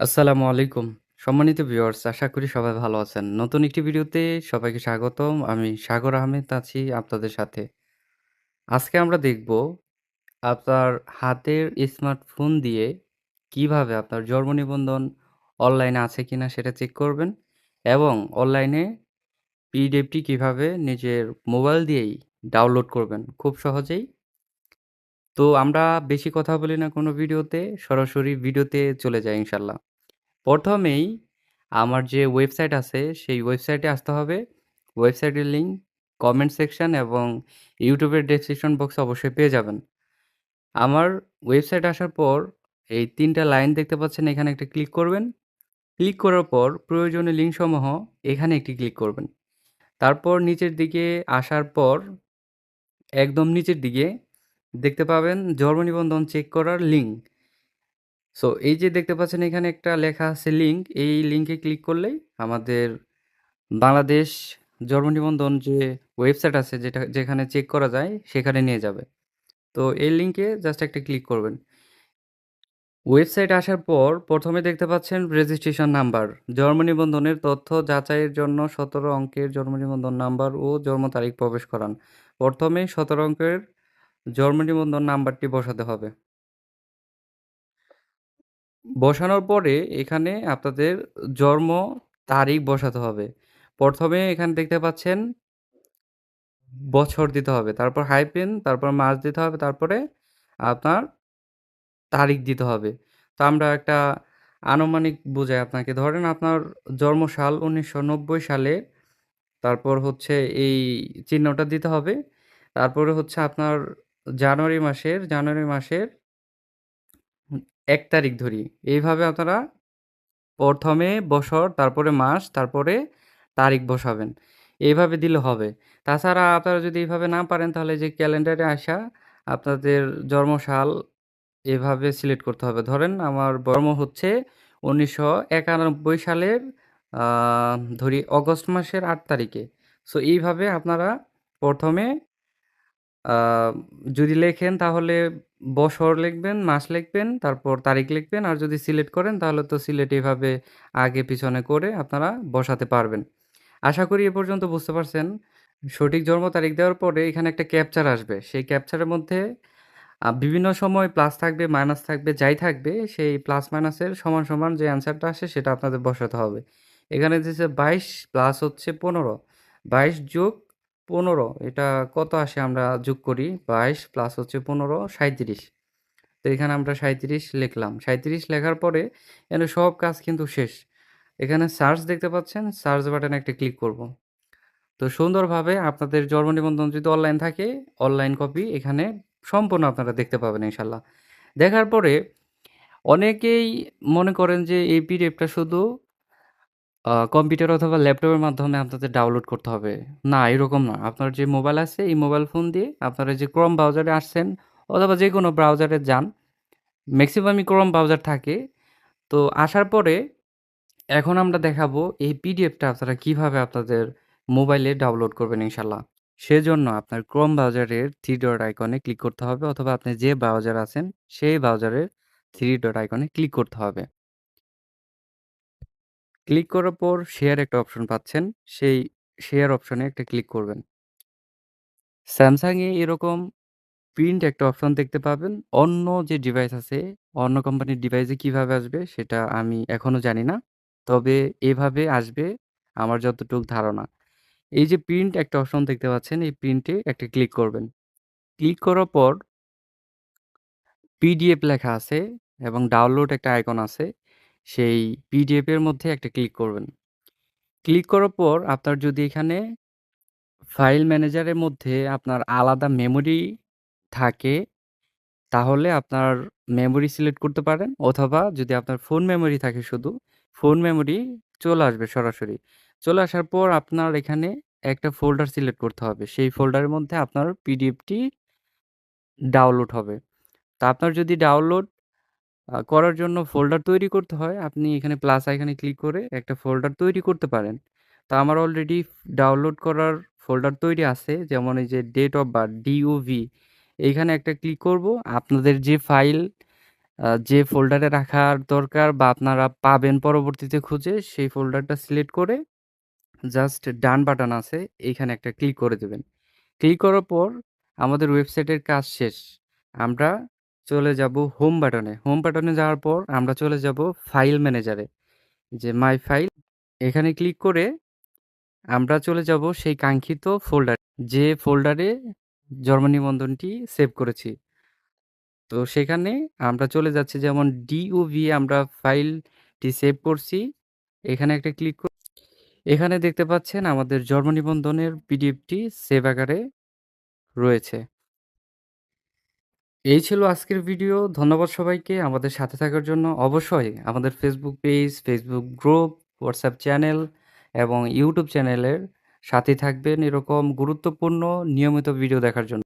আসসালামু আলাইকুম। সম্মানিত ভিউয়ার্স, আশা করি সবাই ভালো আছেন। নতুন একটি ভিডিওতে সবাইকে স্বাগতম। আমি সাগর আহমেদ আছি আপনাদের সাথে। আজকে আমরা দেখব আপনার হাতের স্মার্টফোন দিয়ে কীভাবে আপনার জন্ম নিবন্ধন অনলাইনে আছে কিনা সেটা চেক করবেন এবং অনলাইনে পিডিএফটি কীভাবে নিজের মোবাইল দিয়েই ডাউনলোড করবেন খুব সহজেই। তো আমরা বেশি কথা বলি না কোনো ভিডিওতে, সরাসরি ভিডিওতে চলে যাই ইনশাল্লাহ। প্রথমেই আমার যে ওয়েবসাইট আছে সেই ওয়েবসাইটে আসতে হবে। ওয়েবসাইটের লিঙ্ক কমেন্ট সেকশন এবং ইউটিউবের ডেসক্রিপশন বক্সে অবশ্যই পেয়ে যাবেন। আমার ওয়েবসাইট আসার পর এই ৩ টা লাইন দেখতে পাচ্ছেন এখানে একটা ক্লিক করবেন। ক্লিক করার পর প্রয়োজনীয় লিঙ্কসমূহ এখানে একটি ক্লিক করবেন। তারপর নিচের দিকে আসার পর একদম নিচের দিকে দেখতে পাবেন জন্ম নিবন্ধন চেক করার লিঙ্ক। সো এই যে দেখতে পাচ্ছেন এখানে একটা লেখা আছে লিঙ্ক, এই লিঙ্কে ক্লিক করলেই আমাদের বাংলাদেশ জন্ম নিবন্ধন যে ওয়েবসাইট আছে যেটা যেখানে চেক করা যায় সেখানে নিয়ে যাবে। তো এই লিঙ্কে জাস্ট একটা ক্লিক করবেন। ওয়েবসাইট আসার পর প্রথমে দেখতে পাচ্ছেন রেজিস্ট্রেশন নাম্বার। জন্ম নিবন্ধনের তথ্য যাচাইয়ের জন্য ১৭ অঙ্কের জন্ম নিবন্ধন নাম্বার ও জন্ম তারিখ প্রবেশ করান। ১ম এই ১৭ অঙ্কের জন্ম নিবন্ধন নাম্বারটি বসাতে হবে। বসানোর পরে এখানে আপনাদের জন্ম তারিখ বসাতে হবে। প্রথমে এখানে দেখতে পাচ্ছেন বছর দিতে হবে। তারপর হাইফেন, তারপর মাস দিতে হবে, তারপরে আপনার তারিখ দিতে হবে। তো আমরা একটা আনুমানিক বোঝাই আপনাকে। ধরেন আপনার জন্ম সাল ১৯৯০ সালে, তারপর হচ্ছে এই চিহ্নটা দিতে হবে। তারপরে হচ্ছে আপনার জানুয়ারি মাসের জানুয়ারি মাসের এক তারিখ ধরি। এইভাবে আপনারা ১ম এ বছর, তারপরে মাস, তারপরে তারিখ বসাবেন। এইভাবে দিলে হবে। তাছাড়া আপনারা যদি এইভাবে না পারেন তাহলে যে ক্যালেন্ডারে আসা আপনাদের জন্ম সাল এভাবে সিলেক্ট করতে হবে। ধরেন আমার জন্ম হচ্ছে ১৯৯১ সালের ধরি অগস্ট মাসের আট তারিখে। সো এইভাবে আপনারা ১ম এ আ যদি লেখেন তাহলে বছর লিখবেন, মাস লিখবেন, তারপর তারিখ লিখবেন। আর যদি সিলেক্ট করেন তাহলে তো সিলেক্ট এভাবে আগে পিছনে করে আপনারা বসাতে পারবেন। আশা করি এ পর্যন্ত বুঝতে পারছেন। সঠিক জন্ম তারিখ দেওয়ার পরে এখানে একটা ক্যাপচার আসবে। সেই ক্যাপচারের মধ্যে বিভিন্ন সময় প্লাস থাকবে, মাইনাস থাকবে, যাই থাকবে সেই প্লাস মাইনাসের সমান, সমান যে অ্যান্সারটা আসে সেটা আপনাদের বসাতে হবে। এখানে যে বাইশ প্লাস হচ্ছে ১৫। ২২ যোগ ১৫ এটা কত আসে আমরা যোগ করি। ২২ প্লাস হচ্ছে ১৫ ৩৭। তো এখানে আমরা ৩৭ লিখলাম। ৩৭ লেখার পরে এখানে সব কাজ কিন্তু শেষ। এখানে সার্চ দেখতে পাচ্ছেন, সার্চ বাটনে একটা ক্লিক করব। তো সুন্দরভাবে আপনাদের জন্ম নিবন্ধন যদি অনলাইন থাকে, অনলাইন কপি এখানে সম্পূর্ণ আপনারা দেখতে পাবেন ইনশাল্লাহ। দেখার পরে অনেকেই মনে করেন যে এই পিডিএফটা শুধু কম্পিউটার অথবা ল্যাপটপের মাধ্যমে আপনাদের ডাউনলোড করতে হবে। না, এরকম না। আপনার যে মোবাইল আছে এই মোবাইল ফোন দিয়ে আপনারা যে ক্রোম ব্রাউজারে আসছেন অথবা যেকোনো ব্রাউজারে যান। ম্যাক্সিমামই ক্রোম ব্রাউজার থাকে। তো আসার পরে এখন আমরা দেখাবো এই পিডিএফটা আপনারা কীভাবে আপনাদের মোবাইলে ডাউনলোড করবেন ইনশাল্লাহ। সেজন্য আপনার ক্রোম ব্রাউজারের থ্রি ডট আইকনে ক্লিক করতে হবে অথবা আপনি যে ব্রাউজার আছেন সেই ব্রাউজারের থ্রি ডট আইকনে ক্লিক করতে হবে। ক্লিক করার পর শেয়ার একটা অপশন পাচ্ছেন। সেই শেয়ার অপশনে একটা ক্লিক করবেন। স্যামসাং এ এরকম প্রিন্ট একটা অপশন দেখতে পাবেন। অন্য যে ডিভাইস আছে, অন্য কোম্পানির ডিভাইসে কীভাবে আসবে সেটা আমি এখনও জানি না। তবে এভাবে আসবে আমার যতটুক ধারণা। এই যে প্রিন্ট একটা অপশন দেখতে পাচ্ছেন, এই প্রিন্টে একটা ক্লিক করবেন। ক্লিক করার পর পিডিএফ লেখা আছে এবং ডাউনলোড একটা আইকন আছে। সেই পিডিএফ এর মধ্যে একটা ক্লিক করবেন। ক্লিক করার পর আপনার যদি এখানে ফাইল ম্যানেজারের মধ্যে আপনার আলাদা মেমোরি থাকে, তাহলে আপনার মেমোরি সিলেক্ট করতে পারেন অথবা যদি আপনার ফোন মেমোরি থাকে শুধু, ফোন মেমোরি চলে আসবে সরাসরি। চলে আসার পর আপনার এখানে একটা ফোল্ডার সিলেক্ট করতে হবে। সেই ফোল্ডারের মধ্যে আপনার পিডিএফটি ডাউনলোড হবে। তো আপনার যদি ডাউনলোড করার জন্য ফোল্ডার তৈরি করতে হয়, আপনি এখানে প্লাস আইকনে ক্লিক করে একটা ফোল্ডার তৈরি করতে পারেন। তো আমার অলরেডি ডাউনলোড করার ফোল্ডার তৈরি আছে। যেমন এই যে ডেট অফ বার্থ ডিওভি এইখানে একটা ক্লিক করব। আপনাদের যে ফাইল যে ফোল্ডারে রাখার দরকার বা আপনারা পাবেন পরবর্তীতে খুঁজে সেই ফোল্ডারটা সিলেক্ট করে জাস্ট ডান বাটন আছে এইখানে একটা ক্লিক করে দেবেন। ক্লিক করার পর আমাদের ওয়েবসাইটের কাজ শেষ। আমরা চলে যাব হোম বাটনে। হোম বাটনে যাওয়ার পর আমরা চলে যাব ফাইল ম্যানেজারে। যে মাই ফাইল এখানে ক্লিক করে আমরা চলে যাব সেই কাঙ্ক্ষিত ফোল্ডার যে ফোল্ডারে জন্ম নিবন্ধনটি সেভ করেছি। তো সেখানে আমরা চলে যাচ্ছি, যেমন DOV আমরা ফাইলটি সেভ করছি। এখানে একটা ক্লিক ক এখানে দেখতে পাচ্ছেন আমাদের জন্ম নিবন্ধনের পিডিএফটি সেভ আকারে রয়েছে। এই ছিল আজকের ভিডিও। ধন্যবাদ সবাইকে আমাদের সাথে থাকার জন্য। অবশ্যই আমাদের Facebook page, Facebook group, WhatsApp channel এবং ইউটিউব চ্যানেলের সাথে থাকবেন এরকম গুরুত্বপূর্ণ নিয়মিত ভিডিও দেখার জন্য।